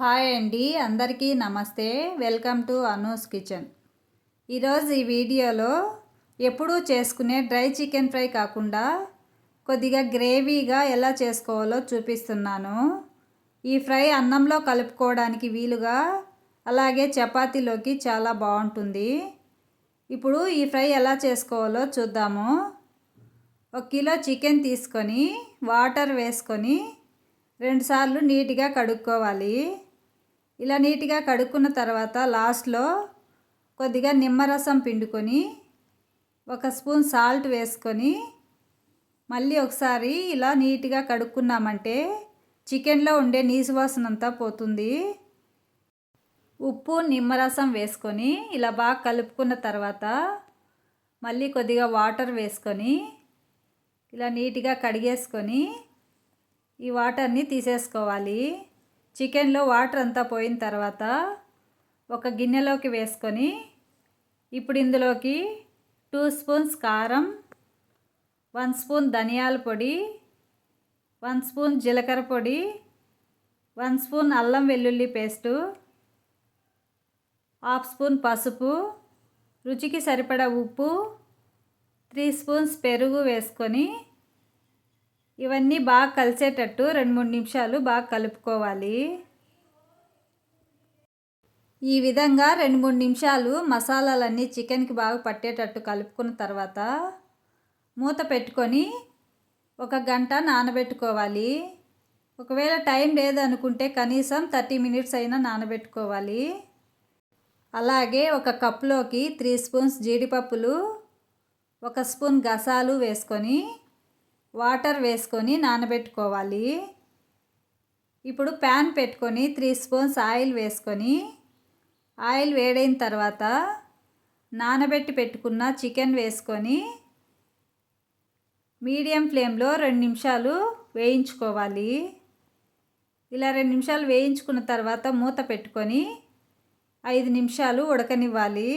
Hi అండి అందరికీ నమస్తే. Welcome to Anu's kitchen. ఈరోజు ఈ వీడియోలో ఎప్పుడూ చేసుకునే డ్రై చికెన్ ఫ్రై కాకుండా కొద్దిగా గ్రేవీగా ఎలా చేసుకోవాలో చూపిస్తున్నాను. ఈ ఫ్రై అన్నంలో కలుపుకోవడానికి వీలుగా అలాగే చపాతీలోకి చాలా బాగుంటుంది. ఇప్పుడు ఈ ఫ్రై ఎలా చేసుకోవాలో చూద్దాము. ఒక కిలో చికెన్ తీసుకొని వాటర్ వేసుకొని రెండుసార్లు నీట్గా కడుక్కోవాలి. ఇలా నీట్గా కడుక్కున్న తర్వాత లాస్ట్లో కొద్దిగా నిమ్మరసం పిండుకొని ఒక స్పూన్ సాల్ట్ వేసుకొని మళ్ళీ ఒకసారి ఇలా నీట్గా కడుక్కున్నామంటే చికెన్లో ఉండే నీసు వాసన అంతా పోతుంది. ఉప్పు నిమ్మరసం వేసుకొని ఇలా బాగా కలుపుకున్న తర్వాత మళ్ళీ కొద్దిగా వాటర్ వేసుకొని ఇలా నీట్గా కడిగేసుకొని ఈ వాటర్ని తీసేసుకోవాలి. చికెన్లో వాటర్ అంతా పోయిన తర్వాత ఒక గిన్నెలోకి వేసుకొని ఇప్పుడు ఇందులోకి టూ స్పూన్స్ కారం వన్ స్పూన్ ధనియాల పొడి వన్ స్పూన్ జీలకర్ర పొడి వన్ స్పూన్ అల్లం వెల్లుల్లి పేస్టు హాఫ్ స్పూన్ పసుపు రుచికి సరిపడా ఉప్పు త్రీ స్పూన్స్ పెరుగు వేసుకొని ఇవన్నీ బాగా కలిసేటట్టు రెండు మూడు నిమిషాలు బాగా కలుపుకోవాలి. ఈ విధంగా రెండు మూడు నిమిషాలు మసాలాలన్నీ చికెన్కి బాగా పట్టేటట్టు కలుపుకున్న తర్వాత మూత పెట్టుకొని ఒక గంట నానబెట్టుకోవాలి. ఒకవేళ టైం లేదనుకుంటే కనీసం థర్టీ మినిట్స్ అయినా నానబెట్టుకోవాలి. అలాగే ఒక కప్లోకి త్రీ స్పూన్స్ జీడిపప్పులు ఒక స్పూన్ గసాలు వేసుకొని వాటర్ వేసుకొని నానబెట్టుకోవాలి. ఇప్పుడు ప్యాన్ పెట్టుకొని త్రీ స్పూన్స్ ఆయిల్ వేసుకొని ఆయిల్ వేడైన తర్వాత నానబెట్టి పెట్టుకున్న చికెన్ వేసుకొని మీడియం ఫ్లేమ్లో రెండు నిమిషాలు వేయించుకోవాలి. ఇలా రెండు నిమిషాలు వేయించుకున్న తర్వాత మూత పెట్టుకొని ఐదు నిమిషాలు ఉడకనివ్వాలి.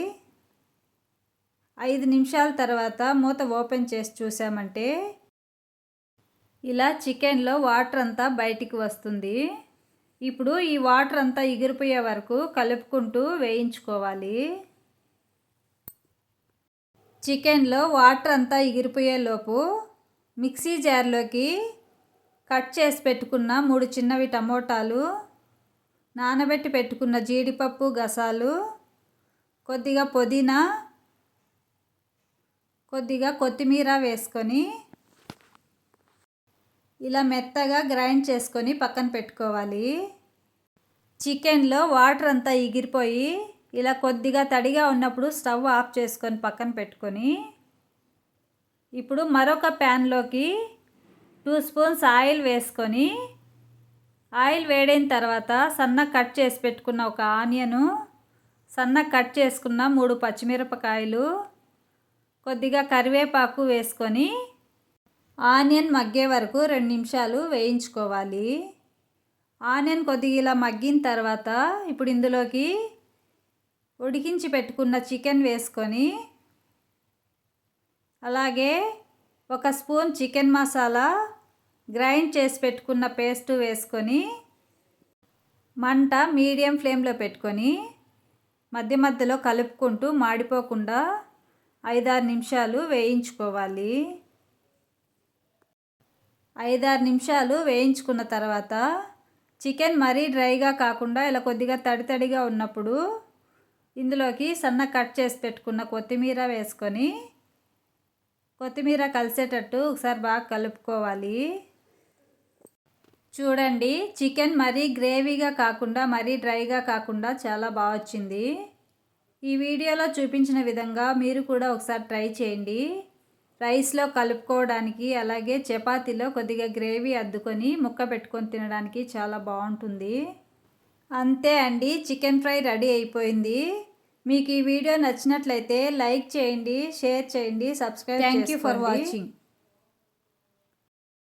ఐదు నిమిషాల తర్వాత మూత ఓపెన్ చేసి చూసామంటే ఇలా చికెన్లో వాటర్ అంతా బయటికి వస్తుంది. ఇప్పుడు ఈ వాటర్ అంతా ఎగిరిపోయే వరకు కలుపుకుంటూ వేయించుకోవాలి. చికెన్లో వాటర్ అంతా ఎగిరిపోయేలోపు మిక్సీ జార్లోకి కట్ చేసి పెట్టుకున్న మూడు చిన్నవి టమోటాలు నానబెట్టి పెట్టుకున్న జీడిపప్పు గసాలు కొద్దిగా పుదీనా కొద్దిగా కొత్తిమీర వేసుకొని ఇలా మెత్తగా గ్రైండ్ చేసుకొని పక్కన పెట్టుకోవాలి. చికెన్లో వాటర్ అంతా ఎగిరిపోయి ఇలా కొద్దిగా తడిగా ఉన్నప్పుడు స్టవ్ ఆఫ్ చేసుకొని పక్కన పెట్టుకొని ఇప్పుడు మరొక ప్యాన్లోకి టూ స్పూన్స్ ఆయిల్ వేసుకొని ఆయిల్ వేడైన తర్వాత సన్న కట్ చేసి పెట్టుకున్న ఒక ఆనియను సన్న కట్ చేసుకున్న మూడు పచ్చిమిరపకాయలు కొద్దిగా కరివేపాకు వేసుకొని ఆనియన్ మగ్గే వరకు రెండు నిమిషాలు వేయించుకోవాలి. ఆనియన్ కొద్దిగా ఇలా మగ్గిన తర్వాత ఇప్పుడు ఇందులోకి ఉడికించి పెట్టుకున్న చికెన్ వేసుకొని అలాగే ఒక స్పూన్ చికెన్ మసాలా గ్రైండ్ చేసి పెట్టుకున్న పేస్ట్ వేసుకొని మంట మీడియం ఫ్లేమ్లో పెట్టుకొని మధ్య మధ్యలో కలుపుకుంటూ మాడిపోకుండా ఐదారు నిమిషాలు వేయించుకోవాలి. ఐదారు నిమిషాలు వేయించుకున్న తర్వాత చికెన్ మరీ డ్రైగా కాకుండా ఇలా కొద్దిగా తడి తడిగా ఉన్నప్పుడు ఇందులోకి సన్న కట్ చేసి పెట్టుకున్న కొత్తిమీర వేసుకొని కొత్తిమీర కలిసేటట్టు ఒకసారి బాగా కలుపుకోవాలి. చూడండి చికెన్ మరీ గ్రేవీగా కాకుండా మరీ డ్రైగా కాకుండా చాలా బాగా వచ్చింది. ఈ వీడియోలో చూపించిన విధంగా మీరు కూడా ఒకసారి ట్రై చేయండి. రైస్లో కలుపుకోవడానికి అలాగే చపాతీలో కొద్దిగా గ్రేవీ అద్దుకొని ముక్క పెట్టుకొని తినడానికి చాలా బాగుంటుంది. అంతే అండి చికెన్ ఫ్రై రెడీ అయిపోయింది. మీకు ఈ వీడియో నచ్చినట్లయితే లైక్ చేయండి షేర్ చేయండి subscribe thank you for watching.